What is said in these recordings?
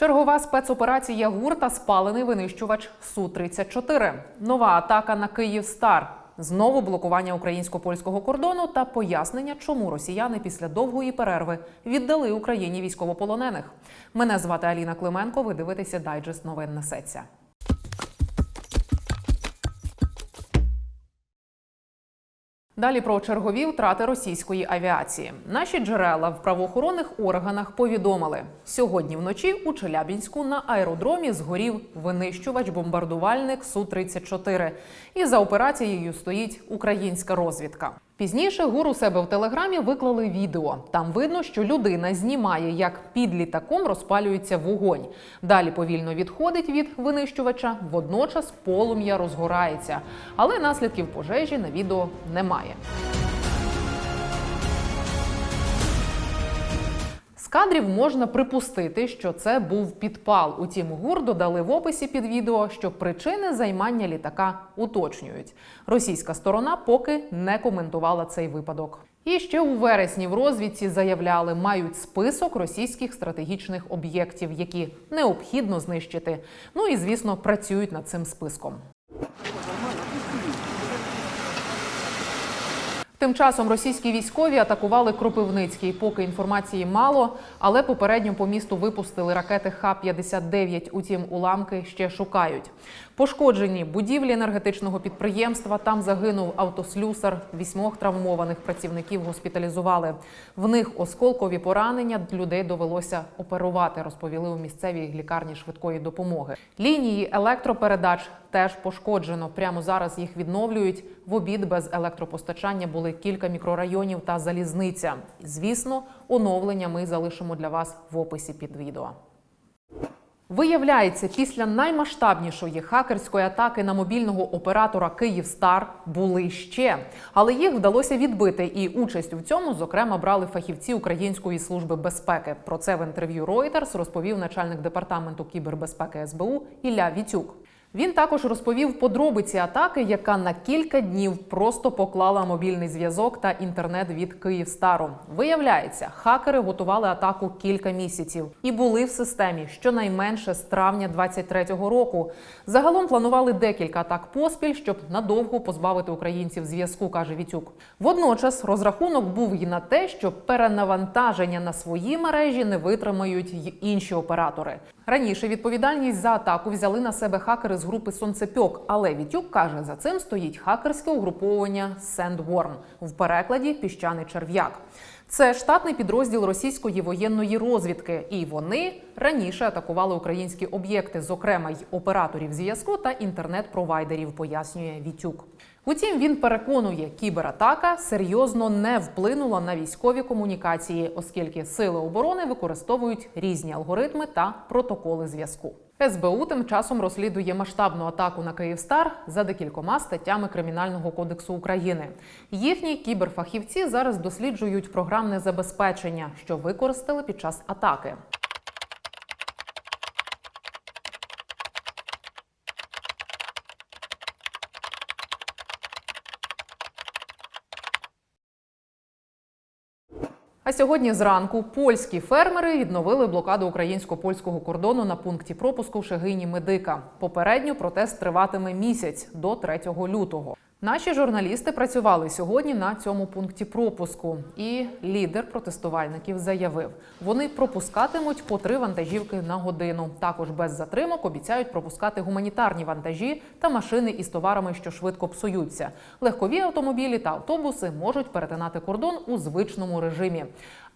Чергова спецоперація гурта спалений винищувач Су-34. Нова атака на Київстар. Знову блокування українсько-польського кордону та пояснення, чому росіяни після довгої перерви віддали Україні військовополонених. Мене звати Аліна Клименко. Ви дивитеся дайджест новин несеться. Далі про чергові втрати російської авіації. Наші джерела в правоохоронних органах повідомили, сьогодні вночі у Челябінську на аеродромі згорів винищувач-бомбардувальник Су-34. І за операцією стоїть українська розвідка. Пізніше ГУР у себе в телеграмі виклали відео. Там видно, що людина знімає, як під літаком розпалюється вогонь. Далі повільно відходить від винищувача, водночас полум'я розгорається. Але наслідків пожежі на відео немає. Кадрів можна припустити, що це був підпал. Утім, ГУР додали в описі під відео, що причини займання літака уточнюють. Російська сторона поки не коментувала цей випадок. І ще у вересні в розвідці заявляли, мають список російських стратегічних об'єктів, які необхідно знищити. Ну і звісно, працюють над цим списком. Тим часом російські військові атакували Кропивницький. Поки інформації мало, але попередньо по місту випустили ракети Х-59. Утім, уламки ще шукають. Пошкоджені будівлі енергетичного підприємства. Там загинув автослюсар. Вісьмох травмованих працівників госпіталізували. В них осколкові поранення людей довелося оперувати. Розповіли у місцевій лікарні швидкої допомоги. Лінії електропередач теж пошкоджено. Прямо зараз їх відновлюють. В обід без електропостачання були кілька мікрорайонів та залізниця. Звісно, оновлення ми залишимо для вас в описі під відео. Виявляється, після наймасштабнішої хакерської атаки на мобільного оператора Київстар були ще, але їх вдалося відбити. І участь у цьому, зокрема, брали фахівці Української служби безпеки. Про це в інтерв'ю Reuters розповів начальник департаменту кібербезпеки СБУ Ілля Вітюк. Він також розповів подробиці атаки, яка на кілька днів просто поклала мобільний зв'язок та інтернет від Київстару. Виявляється, хакери готували атаку кілька місяців і були в системі щонайменше з травня 23-го року. Загалом планували декілька атак поспіль, щоб надовго позбавити українців зв'язку, каже Вітюк. Водночас розрахунок був і на те, що перенавантаження на свої мережі не витримають й інші оператори. Раніше відповідальність за атаку взяли на себе хакери з групи Сонцепьок, але Вітюк каже, за цим стоїть хакерське угруповання Sandworm, в перекладі піщаний черв'як. Це штатний підрозділ російської воєнної розвідки, і вони раніше атакували українські об'єкти, зокрема й операторів зв'язку та інтернет-провайдерів, пояснює Вітюк. Утім, він переконує, кібератака серйозно не вплинула на військові комунікації, оскільки сили оборони використовують різні алгоритми та протоколи зв'язку. СБУ тим часом розслідує масштабну атаку на Київстар за декількома статтями Кримінального кодексу України. Їхні кіберфахівці зараз досліджують програмне забезпечення, що використали під час атаки. А сьогодні зранку польські фермери відновили блокаду українсько-польського кордону на пункті пропуску Шегині Медика. Попередньо протест триватиме місяць до 3 лютого. Наші журналісти працювали сьогодні на цьому пункті пропуску, і лідер протестувальників заявив, вони пропускатимуть по три вантажівки на годину. Також без затримок обіцяють пропускати гуманітарні вантажі та машини із товарами, що швидко псуються. Легкові автомобілі та автобуси можуть перетинати кордон у звичному режимі.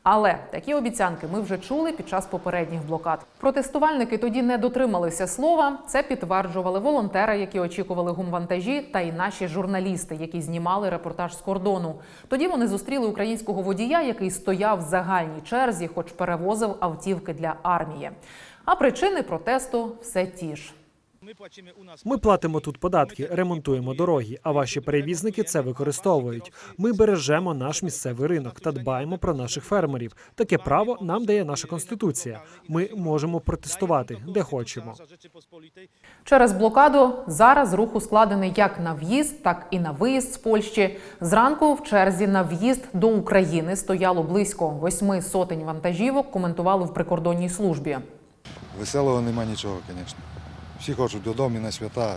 Але такі обіцянки ми вже чули під час попередніх блокад. Протестувальники тоді не дотрималися слова. Це підтверджували волонтери, які очікували гумвантажі, та й наші журналісти, які знімали репортаж з кордону. Тоді вони зустріли українського водія, який стояв в загальній черзі, хоч перевозив автівки для армії. А причини протесту все ті ж. Ми платимо тут податки, ремонтуємо дороги, а ваші перевізники це використовують. Ми бережемо наш місцевий ринок та дбаємо про наших фермерів. Таке право нам дає наша конституція. Ми можемо протестувати де хочемо. Через блокаду зараз рух ускладений як на в'їзд, так і на виїзд з Польщі. Зранку в черзі на в'їзд до України стояло близько восьми сотень вантажівок. Коментували в прикордонній службі. Веселого нема нічого, звісно. Всі хочуть додому і на свята.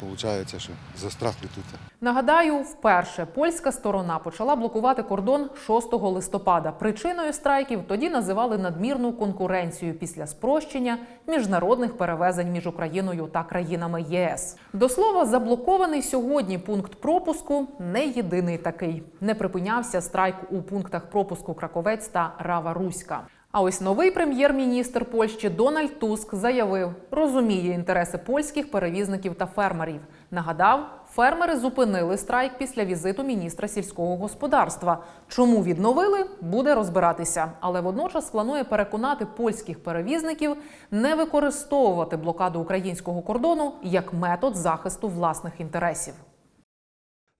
Получається, що застрахли тут. Нагадаю, вперше польська сторона почала блокувати кордон 6 листопада. Причиною страйків тоді називали надмірну конкуренцію після спрощення міжнародних перевезень між Україною та країнами ЄС. До слова, заблокований сьогодні пункт пропуску не єдиний такий. Не припинявся страйк у пунктах пропуску Краковець та Рава Руська. А ось новий прем'єр-міністр Польщі Дональд Туск заявив, розуміє інтереси польських перевізників та фермерів. Нагадав, фермери зупинили страйк після візиту міністра сільського господарства. Чому відновили, буде розбиратися. Але водночас планує переконати польських перевізників не використовувати блокаду українського кордону як метод захисту власних інтересів.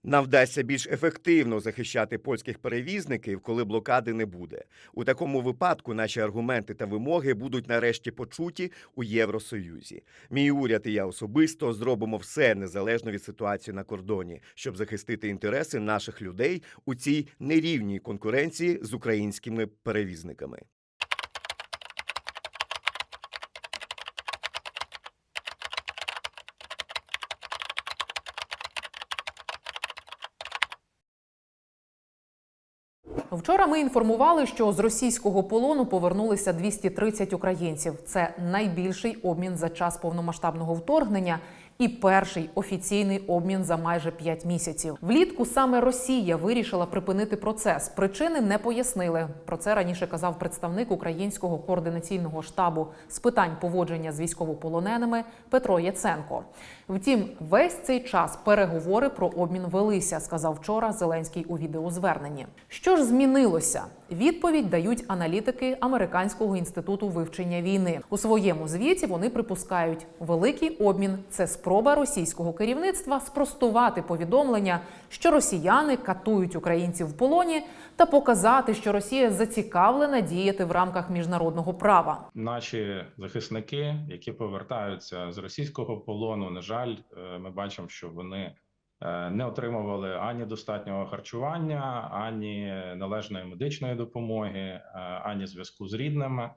Нам вдасться більш ефективно захищати польських перевізників, коли блокади не буде. У такому випадку наші аргументи та вимоги будуть нарешті почуті у Євросоюзі. Мій уряд і я особисто зробимо все незалежно від ситуації на кордоні, щоб захистити інтереси наших людей у цій нерівній конкуренції з українськими перевізниками. Вчора ми інформували, що з російського полону повернулися 230 українців. Це найбільший обмін за час повномасштабного вторгнення і перший офіційний обмін за майже 5 місяців. Влітку саме Росія вирішила припинити процес. Причини не пояснили. Про це раніше казав представник українського координаційного штабу з питань поводження з військовополоненими Петро Яценко. Втім, весь цей час переговори про обмін велися, сказав вчора Зеленський у відеозверненні. Що ж змінилося? Відповідь дають аналітики Американського інституту вивчення війни. У своєму звіті вони припускають, великий обмін це спроба російського керівництва спростувати повідомлення, що росіяни катують українців в полоні, та показати, що Росія зацікавлена діяти в рамках міжнародного права. Наші захисники, які повертаються з російського полону, на жаль, е, ми бачимо, що вони е, не отримували ані достатнього харчування, ані належної медичної допомоги, е, ані зв'язку з рідними.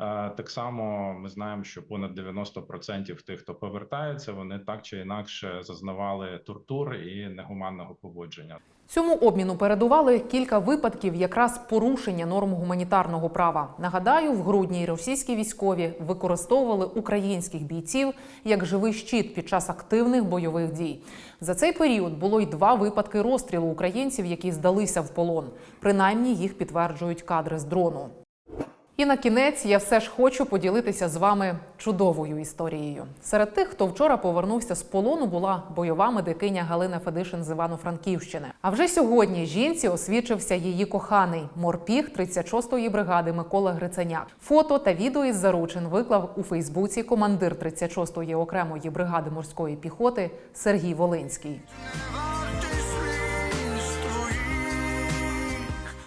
Е, Так само ми знаємо, що понад 90% тих, хто повертається, вони так чи інакше зазнавали тортур і негуманного поводження. Цьому обміну передували кілька випадків якраз порушення норм гуманітарного права. Нагадаю, в грудні російські військові використовували українських бійців як живий щит під час активних бойових дій. За цей період було й два випадки розстрілу українців, які здалися в полон. Принаймні їх підтверджують кадри з дрону. І на кінець я все ж хочу поділитися з вами чудовою історією. Серед тих, хто вчора повернувся з полону, була бойова медикиня Галина Федишин з Івано-Франківщини. А вже сьогодні жінці освідчився її коханий морпіг 36-ї бригади Микола Гриценяк. Фото та відео із заручин виклав у Фейсбуці командир 36-ї окремої бригади морської піхоти Сергій Волинський.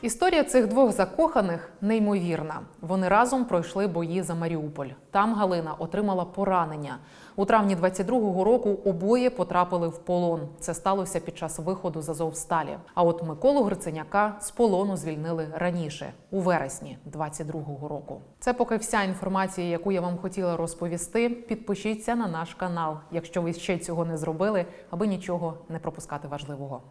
Історія цих двох закоханих неймовірна. Вони разом пройшли бої за Маріуполь. Там Галина отримала поранення. У травні 22-го року обоє потрапили в полон. Це сталося під час виходу з Азовсталі. А от Миколу Гриценяка з полону звільнили раніше, у вересні 22-го року. Це поки вся інформація, яку я вам хотіла розповісти. Підпишіться на наш канал, якщо ви ще цього не зробили, аби нічого не пропускати важливого.